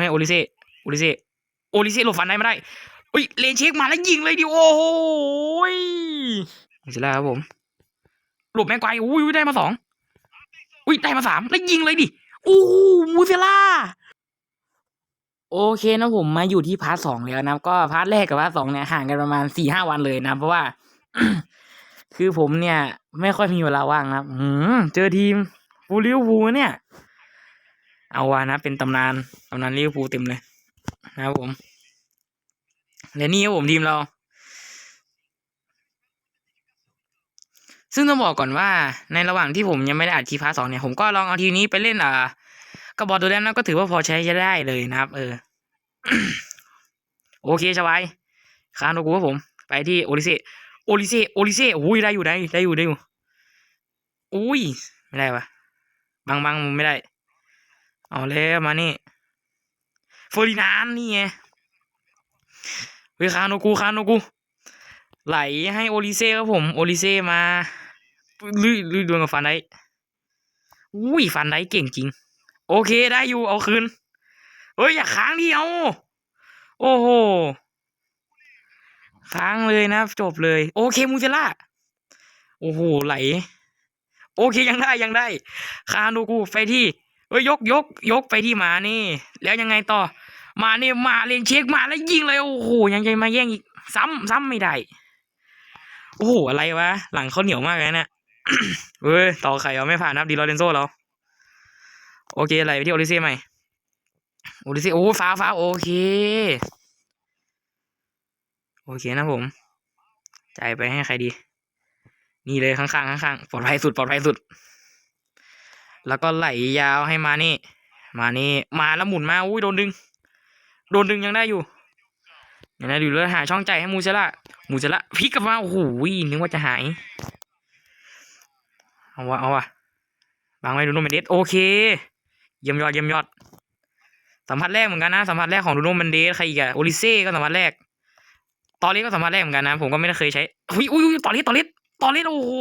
ให้โอลิเซ่โอลิเซ่โอลิเซ่หลบฟันได้ไม่ได้อุ้ยเลนเช็คมาแล้วยิงเลยดิโอ้โหเสร็จแล้วครับผมหลบแม่งไกวอุ้ยได้มาสองอุ้ยได้มาสามแล้วยิงเลยดิโอ้โหมูเซล่าโอเคนะผมมาอยู่ที่พาร์ทสองแล้วนะก็พาร์ทแรกกับพาร์ทสองเนี่ยห่างกันประมาณสี่ห้าวันเลยนะเพราะว่า คือผมเนี่ย ไม่ค่อยมีเวลาว่างนะเจอทีมฟูลิวูเนี่ย เอาวะนะเป็นตำนานตำนานลิเวอร์พูลเต็มเลยนะครับผมและนี่ครับผมทีมเรา ซึ่งต้องบอกก่อนว่าในระหว่างที่ผมยังไม่ได้อัดคลิปพาร์ทสองเนี่ยผมก็ลองเอาทีนี้ไปเล่นอ่ากระบอกตัวแดนนก็ถือว่าพอใช้จะได้เลยนะครับ เออ โอเคชวายคานโนกูครับผม ไปที่โอลิเซโอลิเซโอลิเซอุ้ยได้อยู่ได้ได้อยู่ได้อยู่อุ้ยไม่ได้ปะบังบังไม่ได้ เอาแล้วมานี่เฟอร์ดินานนี่ไงเฮ้ยคาโนกูคาโนกู ไหลให้โอลิเซ่ครับผม โอลิเซ่มาลุยลุยดวลกับฟันไดอุ้ยฟันไดเก่งจริง โอเคได้อยู่เอาคืน เฮ้ย อย่าค้างดิเอาโอ้โหค้างเลยนะ จบเลย โอเคมูเซล่าโอ้โหไหล โอเคยังได้ยังได้ คาโนกูไปที่ เอ้ยยกยกยกไปที่หมานี่ แล้วยังไงต่อ มาเนี่ยมาเลนเช็คมาแล้วยิงเลยโอ้โหยังจะมาแย่งอีก ซ้ำซ้ำไม่ได้โอ้โหอะไรวะ หลังเขาเหนียวมากเลยเนะเฮ้ยต่อไข่เอาไม่ผ่านนะครับดีลอเรนโซ่เราโอเคอะไหลไปที่โอลิเซ่ใหม่โอลิเซ่โอ้ฟ้าฟ้าโอเค โอเคนะผมจ่ายไปให้ใครดี นี่เลยข้างๆข้างๆปลอดภัยสุดปลอดภัยสุด แล้วก็ไหลยาวให้มานี่ มานี่มาแล้วหมุนมาอุ้ยโดนดึง โดนดึงยังได้อยู่ยังได้อยู่เลยหาช่องใจให้มูเซล่ามูเซล่าพลิกกลับมาโอ้โหนึกว่าจะหายเอาวะเอาวะบางไว้ดูโนเมนเดสโอเคเยี่ยมยอดเยี่ยมยอดสัมผัสแรกเหมือนกันนะสัมผัสแรกของดูโนเมนเดสใครอีกอะโอลิเซ่ก็สัมผัสแรกตอนนี้ก็สัมผัสแรกเหมือนกันนะ ผมก็ไม่ได้เคยใช้อุ้ยอุ้ยอุ้ยตอนนี้ตอนนี้ตอนนี้โอ้โห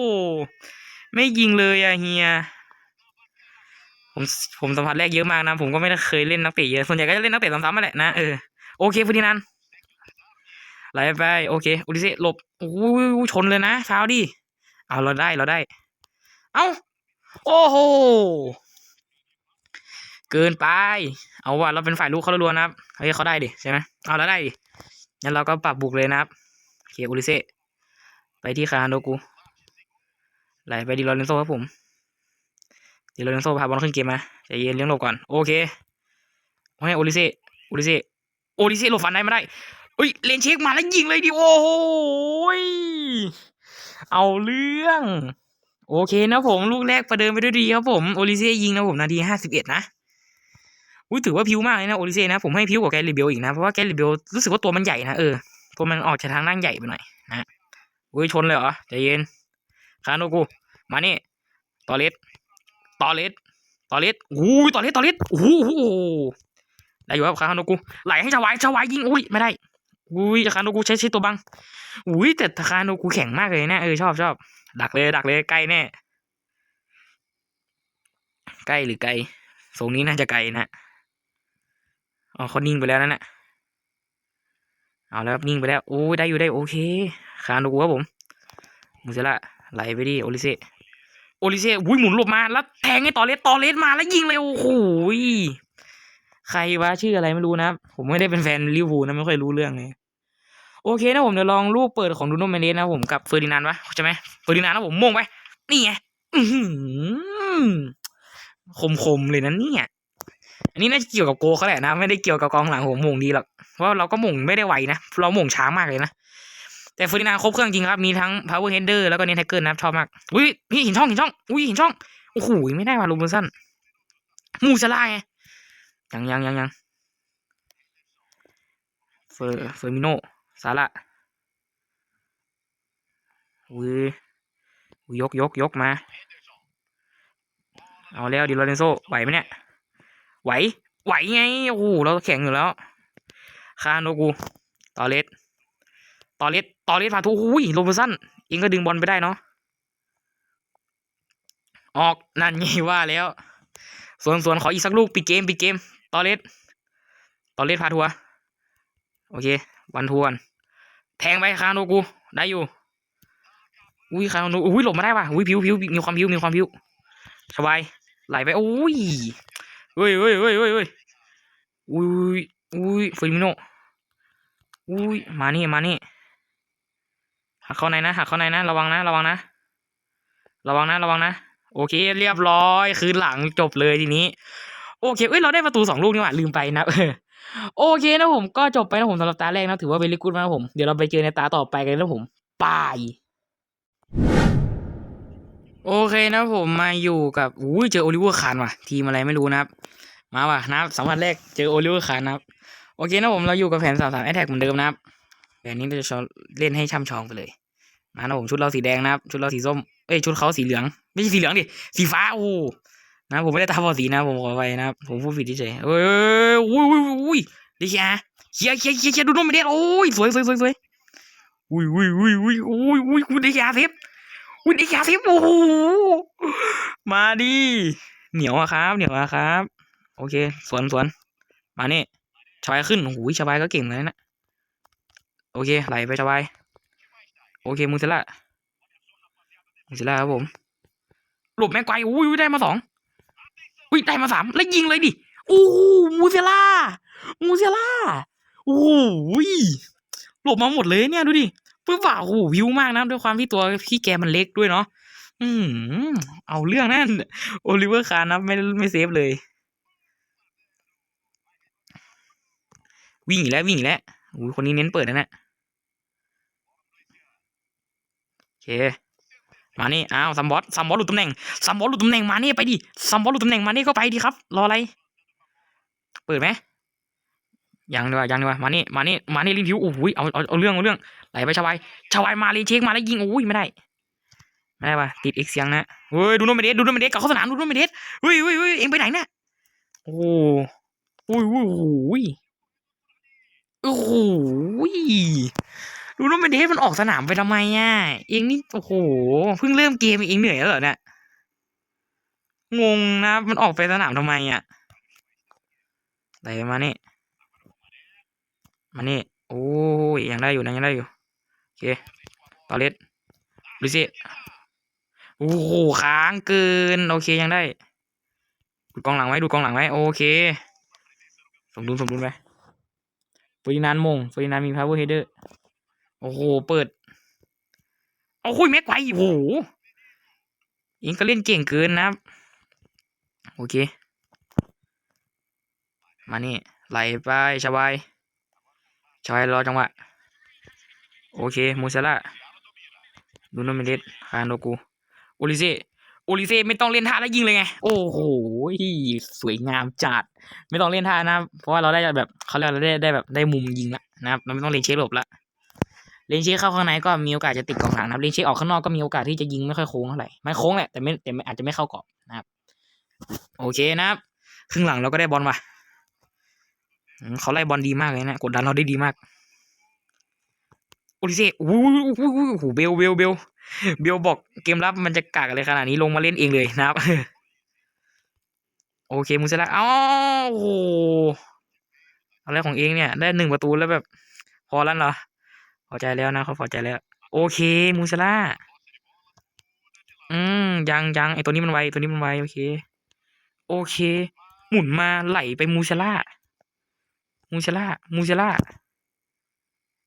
ไม่ยิงเลยอะเฮีย ผมผมสัมผัสแรกเยอะมากนะ ผมก็ไม่ได้เคยเล่นนักเตะเยอะส่วนใหญ่ก็จะเล่นนักเตะซ้ำๆมาแหละนะเออโอเคฟูดินันไหลไปโอเคอุลิเซหลบโอ้ยชนเลยนะเช้าดิเอาเราได้เราได้ เอ้าโอ้โหเกินไป เอาว่ะเราเป็นฝ่ายลูกเขาล้วนนะครับเฮ้ยเขาได้ดิใช่ไหมเอาแล้วได้ดิงั้นเราก็ปรับบุกเลยนะครับโอเคอุลิเซไปที่คาโนกูไหลไปดีลอเรนโซครับผม ดีลอเรนโซ่พาบอลขึ้นเกมมาใจเย็นเลี้ยงหลบก่อน โอเคให้โอลิเซโอลิเซโอลิเซหลบฟันได้ไม่ได้เอ้ยเลนเช็คมาแล้วยิงเลยดิโอ้โหเอาเรื่อง โอเคนะผมลูกแรกประเดิมไปด้วยดีครับผมโอลิเซ่ยิงนะผมนาทีห้าสิบเอ็ดนะอุ้ยถือว่าพิ้วมากเลยนะโอลิเซ่นะผมให้พิ้วกว่าแกลิเบลอีกนะเพราะว่าแกลิเบลรู้สึกว่าตัวมันใหญ่นะเออตัวมันออกจากทางนั่งใหญ่ไปหน่อยนะอุ้ยชนเลยเหรอใจเย็นคาโนกูมานี่ตอเลส ตอเลสตอเลสอุ้ยตอเลสตอเลสโอ้โหได้อยู่ครับคาโนกูไหลให้ชาวายชาวายยิงอุ้ยไม่ได้อุ้ยคาโนกูใช้ใช้ตัวบังอุ้ยแต่คาโนกูแข็งมากเลยนะเออชอบชอบดักเลยดักเลยใกล้แน่ใกล้หรือไกลทรงนี้น่าจะไกลนะอ๋อเขานิ่งไปแล้วนั่นแหละเอาแล้วนิ่งไปแล้วโอ้ยได้อยู่ได้โอเคคานดูครับผมมูเซล่าไหลไปดิโอลิเซ โอลิเซอุ้ยหมุนหลบมาแล้วแทงให้ตอเลสตอเลสมาแล้วยิงเลยโอ้โหใครวะชื่ออะไรไม่รู้นะ ผมไม่ได้เป็นแฟนลิเวอร์พูลนะไม่ค่อยรู้เรื่องเลยโอเคนะผมเดี๋ยวลองรูปเปิดของดูโนเมเนสนะผมกับเฟอร์ดินานด์วะใช่ไหมเฟอร์ดินานด์นะผมมงไปนี่ไงอือหือคมคมๆเลยนะเนี่ยอันนี้น่าจะเกี่ยวกับโกเขาแหละนะ ไม่ได้เกี่ยวกับกองหลังผมมงดีหรอกเพราะเราก็มงไม่ได้ไวนะเรามงช้ามากเลยนะ แต่เฟอร์ดินานครบเครื่องจริงครับ มีทั้ง power header แล้วก็เนทแท็กเกิลนะครับชอบมาก อุ้ยพี่หินช่องหินช่อง อุ้ยหินช่อง โอ้โหไม่ได้ว่ะลูมเบอร์สันมูซาลาไงยังยังยังยังเฟอร์เฟอร์มิโนซาละอุ้ยอุยยกยกยกมา เอาแล้วดิโรเรนโซไหวไหมเนี่ย ไหว ไหวไง โอ้โหเราแข็งอยู่แล้ว คาโนกู ตอเลส ต่อเลสต่อเลสพาทุอุ้ยโรบสันเองก็ดึงบอลไปได้เนาะออกนั่นไงว่าแล้ว ส่วนส่วนขออีกสักลูกปิดเกมปิดเกมตอเลสตอเล่นพาทัวร์โอเค วันทวนแทงไปคาโนกูได้อยู่อุ้ยคาโนอุ้ยหลบมาได้ว่ะอุ้ยผิวผิวมีความผิวมีความผิวสบายไหลไปโอ้ยเฮ้ยเฮ้ยเฮ้ยเฮ้ยเฮ้ยอุ้ยอุ้ยฟรมิโนอุ้ยมานี่มานี่ หักเข้าในนะหักเข้าในนะระวังนะระวังนะ ระวังนะระวังนะ โอเค เรียบร้อย คืนหลังจบเลยทีนี้ โอเคเอ้ยเราได้ประตูสองลูกนี่หว่าลืมไปนะโอเคนะผมก็จบไปนะผมสำหรับตาแรกนะถือว่าเวลิกูดมากผม เดี๋ยวเราไปเจอในตาต่อไปกันนะผมบายโอเคนะผมมาอยู่กับอุ้ยเจอโอลิเวอร์คานว่ะ ทีมอะไรไม่รู้นะครับ มาว่ะนะสัมผัสแรกเจอโอลิเวอร์คานนะครับ โอเคนะผมเราอยู่กับแผนสามสามแอทแทกเหมือนเดิมนะครับ แผนนี้เราจะชอเล่นให้ช่ำชองไปเลยมานะผมชุดเราสีแดงนะครับ ชุดเราสีส้มเอ้ยชุดเขาสีเหลือง ไม่ใช่สีเหลืองดิสีฟ้าโอ้นะผมไม่ได้ตาบอดสีนะผมขอไปนะครับผมพูดผิดเฉยเอ้ยอุ้ยอุ้ยอุ้ยดิเชียเชียเชียเชียเชียดูนุ่มไปเด็ดโอ้ยสวยสวยสวยสวยอุ้ยอุ้ยอุ้ยอุ้ยอุ้ยอุ้ยคุณดิเชียเทปอุ้ยดิเชียเทปโอ้โหมาดิเหนียวอะครับ เหนียวอะครับ โอเค สวนสวนมาเนี่ชบายขึ้นโอ้โหชบายก็เก่งเลยนะ โอเค ไหลไปชบาย โอเคมูเซล่ามูเซล่าครับผม หลบแม่งไกวอุ้ยอุ้ยได้มาสองอุ้ยได้มาสามแล้วยิงเลยดิโอ้โหมูเซล่ามูเซล่าโอ้โหยหลบมาหมดเลยเนี่ยดูดิเพื่อฝ่าโอ้โหวิวมากนะด้วยความที่ตัวพี่แกมันเล็กด้วยเนาะอืมเอาเรื่องนั่นโอลิเวอร์คาร์นะไม่ไม่เซฟเลย วิ่งอีกแล้ววิ่งอีกแล้วโอ้ยคนนี้เน้นเปิดนะเนี่ยโอ เคมานี่อ้าวซัมบอสซัมบอสหลุดตำแหน่งซัมบอสหลุดตำแหน่งมานี่ไปดิซัมบอสหลุดตำแหน่งมานี่ก็ไปดิครับ รออะไร เปิดไหมยังดีกว่ายังดีกว่ามานี่มานี่มานี่ลินผิวโอ้โหเอาเอาเอาเรื่องเอาเรื่องไหลไปชาวายชาวายมาเลยเช็คมาแล้วยิงโอ้ยไม่ได้ไม่ได้ว่ะติดเอ็กเสียงนะเฮ้ยดูโนเมเดสดูโนเมเดสกับเข้าสนามดูโนเมเดสเฮ้ยเฮ้ยเฮ้ยเอ็งไปไหนเนี่ยโอ้โหโอ้ยโอ้ยโอ้ย โอ้โหดูโนเมเดสมันออกสนามไปทำไมอะเองนี่โอ้โหเพิ่งเริ่มเกมเองเหนื่อยแล้วเหรอเนี่ยงงนะมันออกไปสนามทำไมอะไหลมานี่มานี่โอ้ยยังได้อยู่นะยังได้อยู่โอเคต่อเล็ดดูสิโอ้โหค้างเกินโอเคยังได้ดูกองหลังไว้ดูกองหลังไว้โอเคสมดุลสมดุลไปฟรีนานมงฟรีนานมีพาวเวอร์เฮเดอร์ โอ้โห เปิด เอาคุยแม็กไว้โอ้โหยิงก็เล่นเก่งเกินนะครับ โอเค มานี่ไหลไปชบายชบายรอจังหวะ โอเค มูซาร่าดูโนเมเดสคาโนกูโอลิเซโอลิเซไม่ต้องเล่นท่าแล้วยิงเลยไง โอ้โหสวยงามจัด ไม่ต้องเล่นท่านะ เพราะว่าเราได้แบบเขาเรียกเราได้ได้แบบได้มุมยิงละนะครับ เราไม่ต้องเล่นเช็คหลบละ เลนเชคเข้าข้างในก็มีโอกาสจะติดกองหลังนะครับเลนเชคออกข้างนอกก็มีโอกาสที่จะยิงไม่ค่อยโค้งเท่าไหร่มันโค้งแหละแต่ไม่แต่อาจจะไม่เข้ากรอบนะครับ โอเคนะครับครึ่งหลังเราก็ได้บอลว่ะเขาไล่บอลดีมากเลยนะกดดันเราได้ดีมากโอลิเซ่โอ้โหเบลเบลเบลเบลบอกเกมรับมันจะกากอะไรขนาดนี้ลงมาเล่นเองเลยนะครับ โอเคมูเซล่าอ้าวโอ้โหอะไรของเองเนี่ย ได้หนึ่งประตูแล้วแบบ พอแล้วเหรอ พอใจแล้วนะเขาพอใจแล้ว โอเคมูเซล่าอืมยังยังไอตัวนี้มันไวตัวนี้มันไวโอเค โอเค หมุนมาไหลไปมูเซล่ามูเซล่ามูเซล่า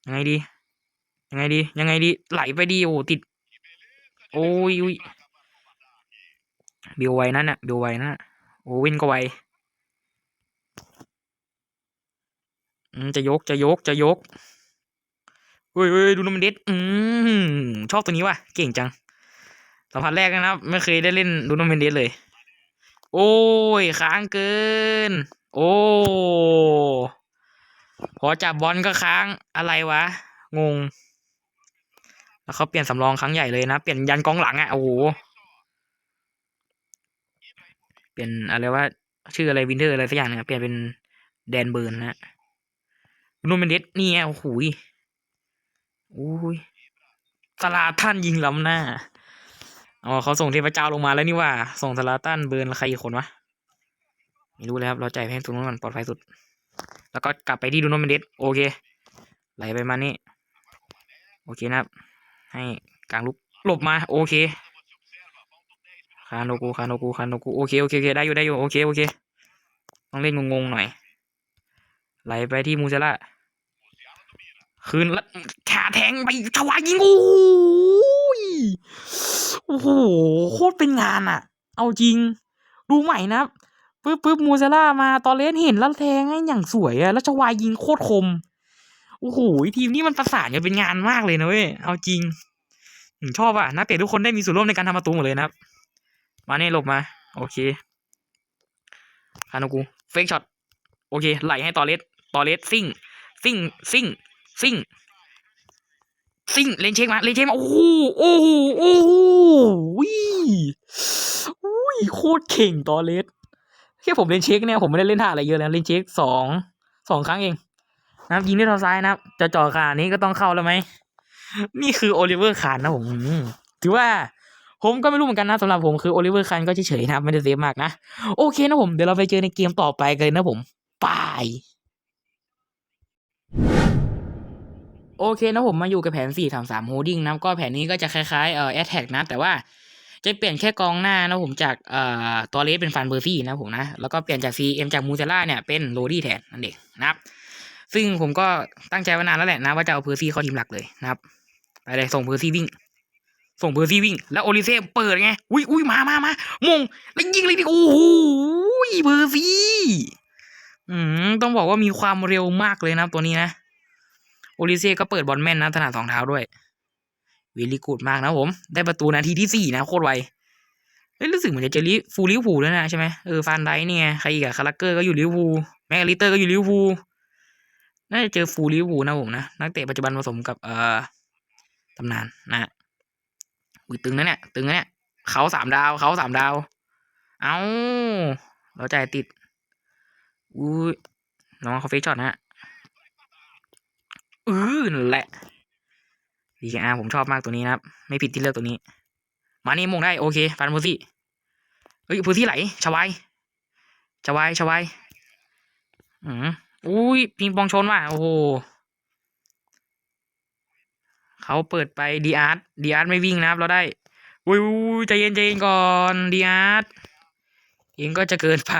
ยังไงดี ยังไงดี ยังไงดี ไหลไปดีโอ้ติด โอ้ยอุ้ยเบลไวนั่นน่ะเบลไวนั่นน่ะโอ้วินก็ไวอืมจะยกจะยกจะยก เฮ้ยเฮ้ยดูน้ำมันเด็ดอืมชอบตัวนี้ว่ะ เก่งจังสัมผัสแรกนะครับ ไม่เคยได้เล่นดูน้ำมันเด็ดเลย โอ้ยค้างเกิน โอ้พอจับบอลก็ค้างอะไรวะ งง แล้วเขาเปลี่ยนสำรองครั้งใหญ่เลยนะ เปลี่ยนยันกองหลังอะ่ะ โอ้โห เปลี่ยนอะไรว่า ชื่ออะไรวินเทอร์อะไรสักอย่างนึงอะเปลี่ยนเป็นแดนเบิร์นนะนูเป็นเดสนี่ไงโอ้โหย อุ้ยสลาท่านยิงล้ำหน้า อ๋อเขาส่งเทพเจ้าลงมาแล้วนี่ว่า ส่งสลาตันเบิร์นใครอีกคนวะ ไม่รู้แล้วครับ เราใจแพงตรงนู้นก่อนปลอดภัยสุด แล้วก็กลับไปที่ดูโนเมนเดสโอเค ไหลไปมานี่ โอเคนะครับ ให้กลางลุกหลบมา โอเค คาโนกูคาโนกูคาโนกูโอเคโอเคโอเคได้อยู่ได้อยู่โอเคโอเค ต้องเล่นงงๆหน่อย ไหลไปที่มูเซล่า คืนแล้วขาแทงไปชวายิงโอ้ยโอ้โหโคตรเป็นงานอะเอาจริง ดูใหม่นะปึ๊บปึ๊บมูเซล่ามาตอนเลนเห็นแล้วแทงให้อย่างสวยอะแล้วชวายิงโคตรคมโอ้โหทีมนี้มันประสานกันเป็นงานมากเลยนะเว้ยเอาจริงชอบอะนักเตะทุกคนได้มีส่วนร่วมในการทำประตูหมดเลยนะครับ มาเน่หลบมา โอเคคาโนกูเฟกช็อตโอเคไหลให้ตอเลสตอเลสซิ่งซิ่งซิ่ง ซิ่ง ซิ่งเลนเช็คมาเลนเช็คมาโอ้โหโอ้โหโอ้โหวิโคตรเก่งตอเลสแค่ผมเลนเช็คเนี่ยผมไม่ได้เล่นท่าอะไรเยอะแล้วเลนเช็คสองสองครั้งเองนะครับยิงด้วยเท้าซ้ายนะครับจะจ่อขานี้ก็ต้องเข้าแล้วไหมนี่คือโอลิเวอร์คานนะผมถือว่าผมก็ไม่รู้เหมือนกันนะสำหรับผมคือโอลิเวอร์คานก็เฉยๆนะครับไม่ได้เซฟมากนะ โอเคนะผม เดี๋ยวเราไปเจอในเกมต่อไปกันเลยนะผมบาย โอเคนะผมมาอยู่กับแผน 4 3 3 holding นะก็แผนนี้ก็จะคล้ายๆเอ่อ attack นะ แต่ว่าจะเปลี่ยนแค่กองหน้านะผมจากเอ่อตัวเลสเป็นฟันเบอร์ซี่นะผมนะ แล้วก็เปลี่ยนจาก CM จากมูเซล่าเนี่ยเป็นโรดี้แทนนั่นเองนะครับ ซึ่งผมก็ตั้งใจไว้นานแล้วแหละนะว่าจะเอาเพอร์ซี่เข้าทีมหลักเลยนะครับไปเลยส่งเพอร์ซี่วิ่ง ส่งเพอร์ซี่วิ่ง แล้วโอลิเซ่เปิดไงอุ้ยอุ้ยมามามามงแล้วยิงเลยดิโอ้โหเพอร์ซี่อืมต้องบอกว่ามีความเร็วมากเลยนะตัวนี้นะ โอลิเซ่ก็เปิดบอลแม่นนะถนัดสองเท้าด้วยวิลลี่กูดมากนะผม ได้ประตูนาทีที่สี่นะโคตรไวเฮ้ยรู้สึกเหมือนจะเจอลิฟูลลิเวอร์พูลแล้วนะใช่ไหมเออฟานไดเนี่ยใครอีกอะคาราเกอร์ก็อยู่ลิเวอร์พูแมกลิเตอร์ก็อยู่ลิเวอร์พูน่าจะเจอฟูลลิเวอร์พูนะผมนะนักเตะปัจจุบันผสมกับเอ่อตำนานนะอุ้ยตึงนะเนี่ยตึงนะเนี่ยเขาสามดาวเขาสามดาว เอาเราใจติดอุ้ยน้องเขาเฟซช็อตนะฮะ อือนั่นแหละดีอาผมชอบมากตัวนี้นะครับ ไม่ผิดที่เลือกตัวนี้ มานี่มงได้โอเคฟันพูซี่เฮ้ยพูซี่ไหลชวายชวายชวายอืมอุ้ยปิงปองชนว่ะโอ้โหเขาเปิดไปดีอาร์ตดีอาร์ตไม่วิ่งนะครับ เราได้อุ้ยใจเย็นใจเย็นก่อนดีอาร์ตเองก็จะเกินไป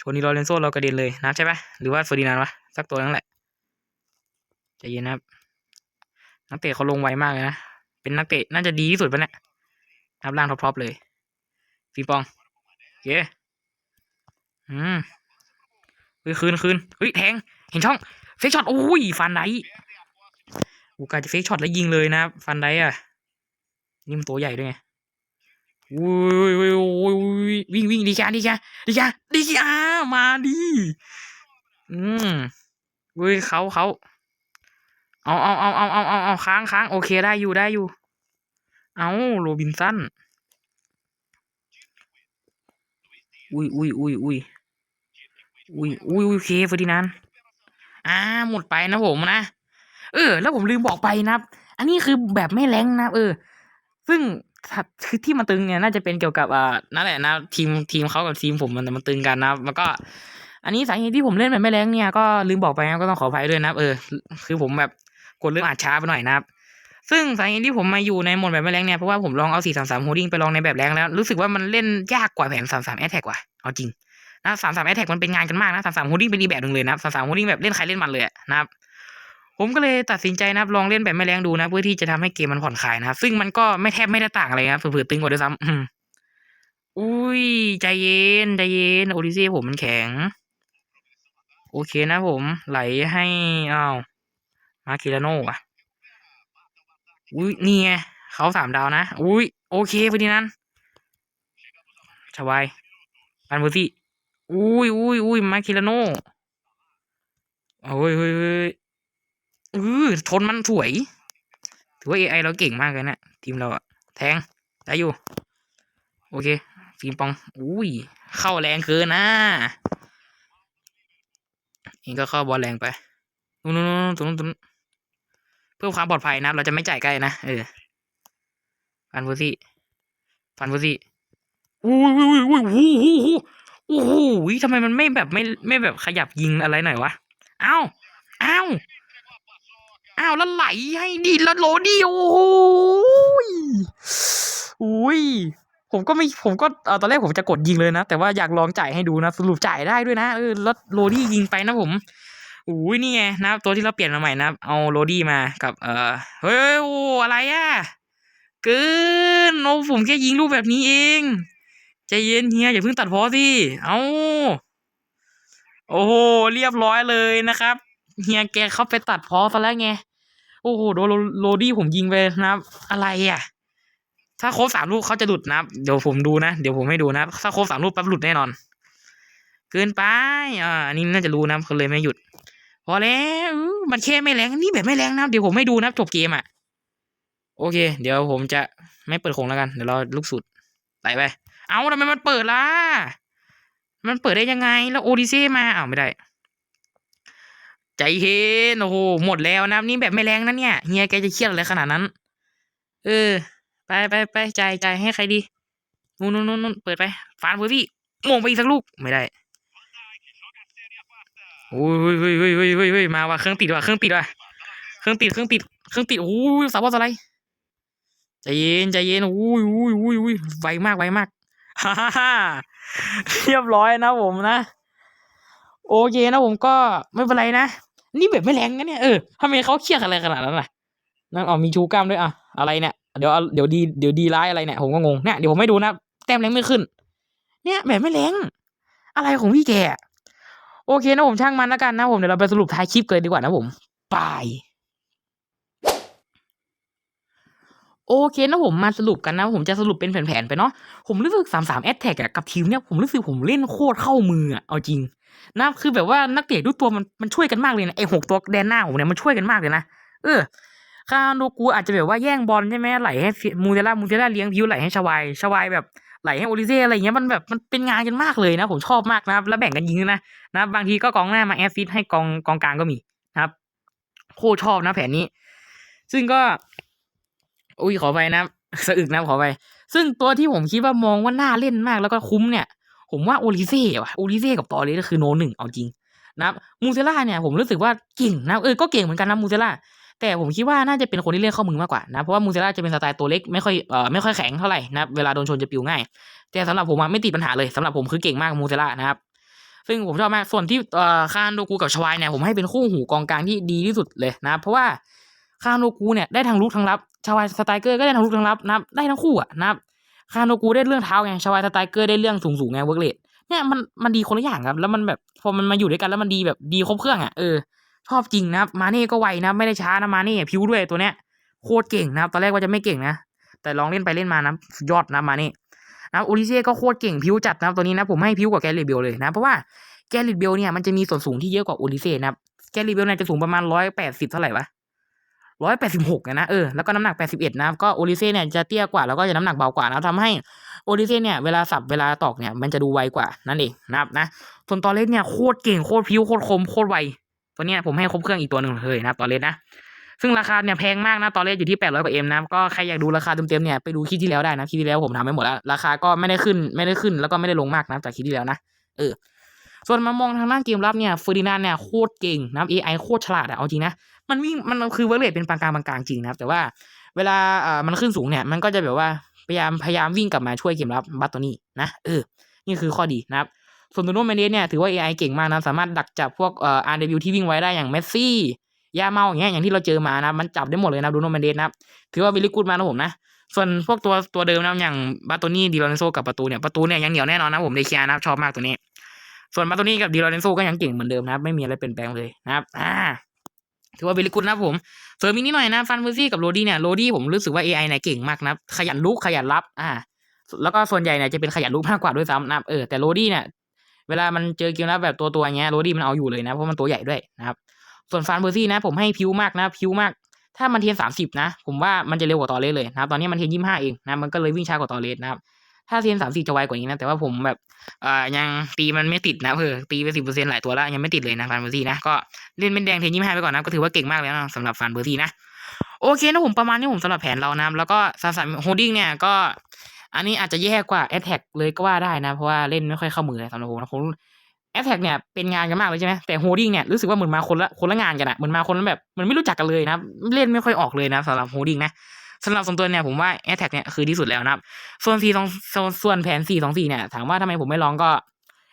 ชนนีโรเลนโซเรากระเด็นเลยนะใช่ไหมหรือว่าเฟอร์ดินานวะสักตัวนั่นแหละ ใจเย็นนะครับ นักเตะเขาลงไวมากเลยนะ เป็นนักเตะน่าจะดีที่สุดปะเนี่ยนับล่างท็อปๆเลยปิงปองโอเคอืมเฮ้ยคืนคืนเฮ้ยแทง เห็นช่อง เฟกช็อตโอ้ยฟันไดกูกาจะเฟกช็อตแล้วยิงเลยนะฟันไดอะนี่มันตัวใหญ่ด้วยไงอุ้ยอุ้ยอุ้ยวิ่งวิ่งดีจ้าดีจ้าดีจ้าดีจ้ามาดิอืมอุ้ยเขาเขา เอาเอาเอาเอาเอาเอาเอาค้างค้างโอเคได้อยู่ได้อยู่ เอาโรบินสันอุ้ยอุ้ยอุ้ยอุ้ยอุ้ยอุ้ยอุ้ยโอเคเฟอร์ดินานอ่าหมดไปนะผมนะ เออ แล้วผมลืมบอกไปนะอันนี้คือแบบไม่แรงนะเออ ซึ่งคือที่มันตึงเนี่ยน่าจะเป็นเกี่ยวกับอ่านั่นแหละนะทีมทีมเขากับทีมผมมันมันตึงกันนะครับแล้วก็อันนี้สาเหตุที่ผมเล่นแบบไม่แรงเนี่ยก็ลืมบอกไปนะก็ต้องขออภัยด้วยนะเออ คือผมแบบ กดเรื่องอาจช้าไปหน่อยนะครับ ซึ่งสาเหตุที่ผมมาอยู่ในโหมดแบบไม่แรงเนี่ยเพราะว่าผมลองเอา 4 3 3 holding ไปลองในแบบแรงแล้ว รู้สึกว่ามันเล่นยากกว่าแผน 3 3 attack กว่าเอาจริงนะสามสามแอทแท็กมันเป็นงานกันมากนะสามสามโฮดดิ้งเป็นอีแบบหนึ่งเลยนะสามสามโฮดดิ้งแบบเล่นใครเล่นมันเลยนะครับผมก็เลยตัดสินใจนะครับลองเล่นแบบไม่แรงดูนะ เพื่อที่จะทำให้เกมมันผ่อนคลายนะครับซึ่งมันก็ไม่แทบไม่ได้ต่างอะไรนะเผื่อๆตึงกว่าด้วยซ้ำอุ้ยใจเย็นใจเย็นโอดิเซ่ผมมันแข็ง โอเคนะผม ไหลให้อ้าว มาคิราโน่อะอุ้ยนี่ไงเขาสามดาวนะ อุ้ยโอเคพอดีนั้นชวายปันเบอร์ซี่อุ้ยอุ้ยอุ้ยมาคิราโน่โอ้ยเฮ้ยเฮ้ยเออทนมันสวย ถือว่า AI เราเก่งมากเลยนะทีมเราอะแทงได้อยู่ โอเคฟิล์มปอง อุ้ย เข้าแรงเกินนะเองก็เข้าบอลแรงไป นู่นนู่นตรงนู้นตรงนู้น พื่อความปลอดภัยนะเราจะไม่จ่ายใกล้นะเออฟันฟูซี่ฟันฟูซี่อุ้ยอุ้ยอุ้ยอุ้ยโอ้โหโอ้โหทำไมมันไม่แบบไม่ไม่แบบขยับยิงอะไรหน่อยวะอ้าวอ้าวอ้าวแล้วไหลให้ดีแล้วโลดีโอ้โหยอุ้ยผมก็ไม่ผมก็เออตอนแรกผมจะกดยิงเลยนะ แต่ว่าอยากลองจ่ายให้ดูนะ สรุปจ่ายได้ด้วยนะเออแล้วโรดี้ยิงไปนะผม อุ้ยนี่ไงนะตัวที่เราเปลี่ยนมาใหม่นะเอาโรดี้มากับเออเฮ้ยโอ้อะไรอะเกินโอ้ผมแค่ยิงลูกแบบนี้เองใจเย็นเฮียอย่าเพิ่งตัดพอสิเอาโอ้โหเรียบร้อยเลยนะครับเฮียแกเข้าไปตัดพอซะแล้วไงโอ้โหโดนโรดี้ผมยิงไปนะครับ อะไรอะ ถ้าโค้ชสามลูกเขาจะหลุดนะครับ เดี๋ยวผมดูนะเดี๋ยวผมให้ดูนะถ้าโค้ชสามลูกปั๊บหลุดแน่นอน เกินไปอ่าอันนี้น่าจะรู้นะเขาเลยไม่หยุด พอแล้วมันแค่ไม่แรงนี่แบบไม่แรงนะเดี๋ยวผมไม่ดูนะจบเกมอะโอเค เดี๋ยวผมจะไม่เปิดโคงแล้วกันเดี๋ยวรอลูกสุดไหลไป เอาทำไมมันเปิดล่ะมันเปิดได้ยังไง แล้วโอดิเซ่มาอ้าวไม่ได้ ใจเย็นโอ้โหหมดแล้วนะนี่แบบไม่แรงนะเนี่ยเฮียแกจะเครียดอะไรขนาดนั้น เออ ไปไปไปใจ่ายจ่ายให้ใครดีนู่นนู่นนู่นเปิดไปฟานเฟอร์ซี่มงไปอีกสักลูกไม่ได้ โอ้ยเฮ้ยเฮ้ยเฮ้ยเฮ้ยเฮ้ยมาว่ะเครื่องติดว่ะเครื่องติดว่ะเครื่องติดเครื่องติดเครื่องติดโอ้ยสาวบอสอะไรใจเย็นใจเย็นโอ้ยโอ้ยโอ้ยโอ้ยไวมากไวมากฮ่าฮ่าเรียบร้อยนะผมนะโอเคนะผมก็ไม่เป็นไรนะนี่แบบไม่แรงนะเนี่ยเออทำไมเขาเครียดอะไรขนาดนั้นล่ะนั่นอ๋อมีชูกล้ามด้วยอะอะไรเนี่ยเดี๋ยวเดี๋ยวดีเดี๋ยวดีร้ายอะไรเนี่ยผมก็งงเนี่ยเดี๋ยวผมไม่ดูนะแต้มแรงไม่ขึ้น เนี่ยแบบไม่แรงอะไรของพี่แก โอเคนะผมช่างมันแล้วกันนะผมเดี๋ยวเราไปสรุปท้ายคลิปกันดีกว่านะผมบายโอเคนะผมมาสรุปกันนะผมจะสรุปเป็นแผนๆไปเนาะผมรู้สึกสามสามแอตแทกกับทีมเนี่ยผมรู้สึกผมเล่นโคตรเข้ามืออะเอาจริงนะคือแบบว่านักเตะทุกตัวมันมันช่วยกันมากเลยนะไอหกตัวแดนหน้าผมเนี่ยมันช่วยกันมากเลยนะเออคาโนกูอาจจะแบบว่าแย่งบอลใช่ไหมไหลให้มูเทล่ามูเทล่าเลี้ยงพิวไหลให้ชวายชวายแบบ ไหลให้โอลิเซ่อะไรเงี้ยมันแบบมันเป็นงานกันมากเลยนะ ผมชอบมากนะครับ แล้วแบ่งกันยิงนะนะบางทีก็กองหน้ามาแอสซิตให้กองกองกลางก็มีนะครับ โคตรชอบนะแผนนี้ ซึ่งก็ อุ้ยขอไปนะสะอึกนะขอไป ซึ่งตัวที่ผมคิดว่ามองว่าน่าเล่นมากแล้วก็คุ้มเนี่ย ผมว่าโอลิเซ่ว่ะโอลิเซ่กับตอเลสก็คือโนหนึ่งเอาจริงนะครับมูเซล่าเนี่ยผมรู้สึกว่าเก่งนะเออก็เก่งเหมือนกันนะมูเซล่า แต่ผมคิดว่าน่าจะเป็นคนที่เล่นเข้ามือมากกว่านะ เพราะว่ามูเซล่าจะเป็นสไตล์ตัวเล็กไม่ค่อยเอ่อไม่ค่อยแข็งเท่าไหร่นะเวลาโดนชนจะปิวง่าย แต่สำหรับผมไม่ติดปัญหาเลยสำหรับผมคือเก่งมากมูเซล่านะครับซึ่งผมชอบมากส่วนที่เอ่อคานโดกูกับชวายเนี่ยผมให้เป็นคู่หูกองกลางที่ดีที่สุดเลยนะเพราะว่าคานโดกูเนี่ยได้ทั้งลุกทั้งรับชวายสไตเกอร์ก็ได้ทั้งลุกทั้งรับนะได้ทั้งคู่อะนะคานโดกูได้เรื่องเท้าไงชวายสไตเกอร์ได้เรื่องสูงสูงไงเวิร์กเลดเนี่ยมันมันดีคนละอย่างครับ แล้วมันแบบพอมันมาอยู่ด้วยกันแล้วมันดีแบบดีครบเครื่องอะเออ ชอบจริงนะมาเน่ก็ไวนะไม่ได้ช้านะมาเน่พิ้วด้วยตัวเนี้ยโคตรเก่งนะตอนแรกว่าจะไม่เก่งนะ แต่ลองเล่นไปเล่นมานะยอดนะมาเน่นะโอลิเซ่ก็โคตรเก่งพิ้วจัดนะตัวนี้นะผมให้พิ้วกว่าแกลิเบลเลยนะเพราะว่าแกลิเบลเนี่ยมันจะมีส่วนสูงที่เยอะกว่าโอลิเซ่นะแกลิเบลเนี่ยจะสูงประมาณร้อยแปดสิบเท่าไหร่วะร้อยแปดสิบหกนะเออแล้วก็น้ำหนักแปดสิบเอ็ดนะก็โอลิเซ่เนี่ยจะเตี้ยกว่าแล้วก็จะน้ำหนักเบากว่านะทำให้โอดิเซ่เนี่ยเวลาสับเวลาตอกเนี่ยมันจะดูไวกว่านั่นเองนะครับนะส่วนตอเลสเนี่ยโคตรเก่งโคตรพิ้วโคตรคมโคตรไว ตัวเนี้ยผมให้ครบเครื่องอีกตัวหนึ่งเลยนะตอนเลสนะซึ่งราคาเนี่ยแพงมากนะตอนเลสอยู่ที่แปดร้อยกว่าเอ็มนะก็ใครอยากดูราคาเต็มๆเนี่ยไปดูคลิปที่แล้วได้นะคลิปที่แล้วผมทำไปหมดแล้วราคาก็ไม่ได้ขึ้นไม่ได้ขึ้นแล้วก็ไม่ได้ลงมากนะจากคลิปที่แล้วนะเออส่วนมามองทางด้านเกมรับเนี่ยเฟอร์ดินานเนี่ยโคตรเก่งนะครับ AI โคตรฉลาดอะเอาจริงนะมันวิ่งมันคือเวอร์เรทเป็นปานกลางปานกลางจริงนะแต่ว่าเวลาเอ่อมันขึ้นสูงเนี่ยมันก็จะแบบว่าพยายามพยายามวิ่งกลับมาช่วยเกมรับบัตตัวนี้นะเออนี่คือข้อดีนะครับ ส่วนตัวโน้มเมเนสเนี่ยถือว่า AI เก่งมากนะ สามารถดักจับพวกเอ่อ RW ที่วิ่งไว้ได้อย่างเมสซี่ ยาเมาอย่างเงี้ยอย่างที่เราเจอมานะ มันจับได้หมดเลยนะดูโนเมเดสนะถือว่าวิลลี่กูดมานะผมนะ ส่วนพวกตัวตัวเดิมนะอย่างบาโตนี่ดิลเรนโซกับประตูเนี่ยประตูเนี่ยยังเหนียวแน่นอนนะผมเดเคียนะชอบมากตัวนี้ ส่วนบาโตนี่กับดิลเรนโซก็ยังเก่งเหมือนเดิมนะไม่มีอะไรเปลี่ยนแปลงเลยนะครับอ่าถือว่าวิลลี่กูดนะผมเสริมอีกนิดหน่อยนะฟันเวอร์ซี่กับโรดี้เนี่ยโรดี้ผมรู้สึกว่า AI เนี่ยเก่งมากนะขยันลุกขยันรับอ่าแล้วก็ส่วนใหญ่เนี่ยจะเป็นขยันลุกมากกว่าด้วยซ้ำนะเออแต่โรดี้เนี่ย เวลามันเจอเกมรับแบบตัวตัวเงี้ยโรดี้มันเอาอยู่เลยนะเพราะมันตัวใหญ่ด้วยนะครับ ส่วนฟานเบอร์ซี่นะ ผมให้พิวมากนะพิวมาก ถ้ามันเทียนสามสิบนะ ผมว่ามันจะเร็วกว่าตอเลสเลยนะครับตอนนี้มันเทียนยี่ห้าเองนะมันก็เลยวิ่งช้ากว่าตอเลสนะครับถ้าเทียนสามสิบจะไวกว่านี้นะแต่ว่าผมแบบเอ่อยังตีมันไม่ติดนะเออตีไปสิบเปอร์เซ็นต์หลายตัวแล้วยังไม่ติดเลยนะฟานเบอร์ซี่นะก็เล่นเป็นแดงเทียนยี่ห้าไปก่อนนะก็ถือว่าเก่งมากแล้วนะสำหรับฟานเบอร์ซี่นะโอเคนะผมประมาณนี้ผมสำหรับแผนเรานะแล้วก็ซาซาโฮดดิ้งเนี่ยก็ อันนี้อาจจะแย่กว่า a t t a c k เลยก็ว่าได้นะ เพราะว่าเล่นไม่ค่อยเข้ามือเลยสำหรับผมนะผม a t t a c k เนี่ยเป็นงานกันมากเลยใช่ไหมแต่ holding เนี่ยรู้สึกว่าเหมือนมาคนละคนละงานกันอะเหมือนมาคนละแบบมันไม่รู้จักกันเลยนะเล่นไม่ค่อยออกเลยนะสำหรับ holding นะสำหรับส่วนตัวเนี่ยผมว่า a t t a c k เนี่ยคือที่สุดแล้วนะครับ ส่วน4 2ส่วนส่วนแผน4 2 4เนี่ยถามว่าทำไมผมไม่ลองก็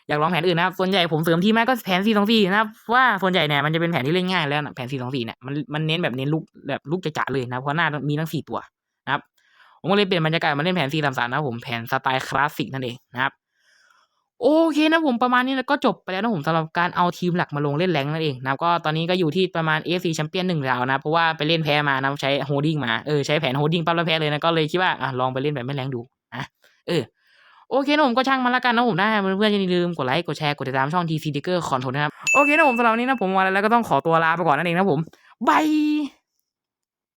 อยากลองแผนอื่นนะครับ ส่วนใหญ่ผมเสริมทีมมากก็แผน4 2 4นะครับว่าส่วนใหญ่เนี่ยมันจะเป็นแผนที่เล่นง่ายแล้วนะแผน4 2 4เนี่ยมันมันเน้นแบบเน้นลูกแบบลูกจ๋าๆเลยนะเพราะหน้ามีทั้ง4ตัว ผมก็เลยเปลี่ยนบรรยากาศมาเล่นแผน4 3 3นะครับผมแผนสไตล์คลาสสิกนั่นเองนะครับโอเคนะผมประมาณนี้แล้วก็จบไปแล้วนะผมสำหรับการเอาทีมหลักมาลงเล่นแรงนั่นเองนะก็ตอนนี้ก็อยู่ที่ประมาณ AFC แชมเปี้ยนหนึ่งแล้วนะ เพราะว่าไปเล่นแพ้มานะใช้โฮดดิ้งมาเออใช้แผนโฮดดิ้งปั๊บแล้วแพ้เลยนะก็เลยคิดว่าอะลองไปเล่นแบบไม่แรงดูนะเออโอเคนะผมก็ช่างมันละกันนะผมได้เพื่อนๆอย่าลืมกดไลค์กดแชร์กดติดตามช่อง TC Digger คอนโทรนะครับโอเคนะผมสำหรับวันนี้นะผมมาแล้วก็ต้องขอตัวลาไปก่อนนั่นเองนะผมบาย